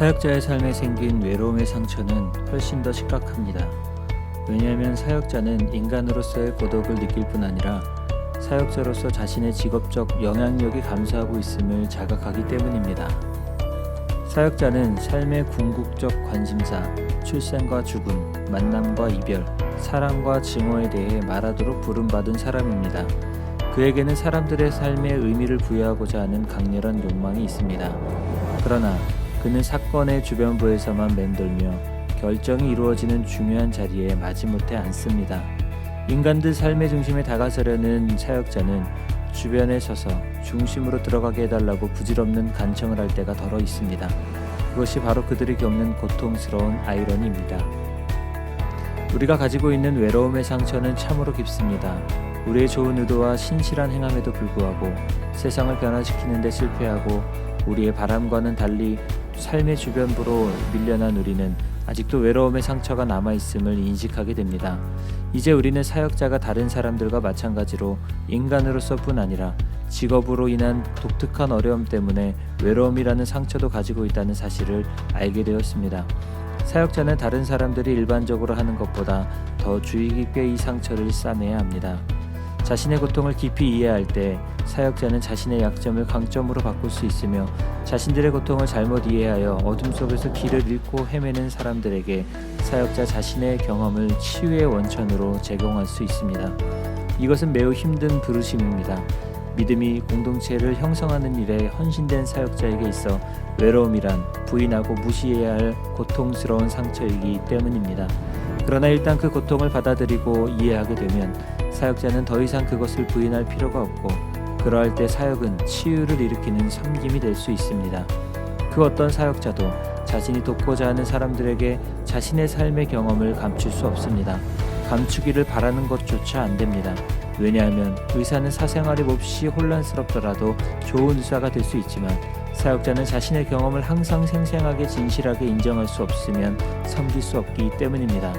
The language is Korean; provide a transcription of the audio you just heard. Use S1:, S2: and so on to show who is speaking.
S1: 사역자의 삶에 생긴 외로움의 상처는 훨씬 더 심각합니다. 왜냐하면 사역자는 인간으로서의 고독을 느낄 뿐 아니라 사역자로서 자신의 직업적 영향력이 감소하고 있음을 자각하기 때문입니다. 사역자는 삶의 궁극적 관심사, 출생과 죽음, 만남과 이별, 사랑과 증오에 대해 말하도록 부름받은 사람입니다. 그에게는 사람들의 삶에 의미를 부여하고자 하는 강렬한 욕망이 있습니다. 그러나 그는 사건의 주변부에서만 맴돌며 결정이 이루어지는 중요한 자리에 마지못해 앉습니다. 인간들 삶의 중심에 다가서려는 사역자는 주변에 서서 중심으로 들어가게 해달라고 부질없는 간청을 할 때가 덜어 있습니다. 그것이 바로 그들이 겪는 고통스러운 아이러니입니다. 우리가 가지고 있는 외로움의 상처는 참으로 깊습니다. 우리의 좋은 의도와 신실한 행함에도 불구하고 세상을 변화시키는 데 실패하고 우리의 바람과는 달리 삶의 주변부로 밀려난 우리는 아직도 외로움의 상처가 남아 있음을 인식하게 됩니다. 이제 우리는 사역자가 다른 사람들과 마찬가지로 인간으로서뿐 아니라 직업으로 인한 독특한 어려움 때문에 외로움이라는 상처도 가지고 있다는 사실을 알게 되었습니다. 사역자는 다른 사람들이 일반적으로 하는 것보다 더 주의 깊게 이 상처를 싸매야 합니다. 자신의 고통을 깊이 이해할 때 사역자는 자신의 약점을 강점으로 바꿀 수 있으며 자신들의 고통을 잘못 이해하여 어둠 속에서 길을 잃고 헤매는 사람들에게 사역자 자신의 경험을 치유의 원천으로 제공할 수 있습니다. 이것은 매우 힘든 부르심입니다. 믿음이 공동체를 형성하는 일에 헌신된 사역자에게 있어 외로움이란 부인하고 무시해야 할 고통스러운 상처이기 때문입니다. 그러나 일단 그 고통을 받아들이고 이해하게 되면 사역자는 더 이상 그것을 부인할 필요가 없고 그러할 때 사역은 치유를 일으키는 섬김이 될 수 있습니다. 그 어떤 사역자도 자신이 돕고자 하는 사람들에게 자신의 삶의 경험을 감출 수 없습니다. 감추기를 바라는 것조차 안 됩니다. 왜냐하면 의사는 사생활이 몹시 혼란스럽더라도 좋은 의사가 될 수 있지만 사역자는 자신의 경험을 항상 생생하게 진실하게 인정할 수 없으면 섬길 수 없기 때문입니다.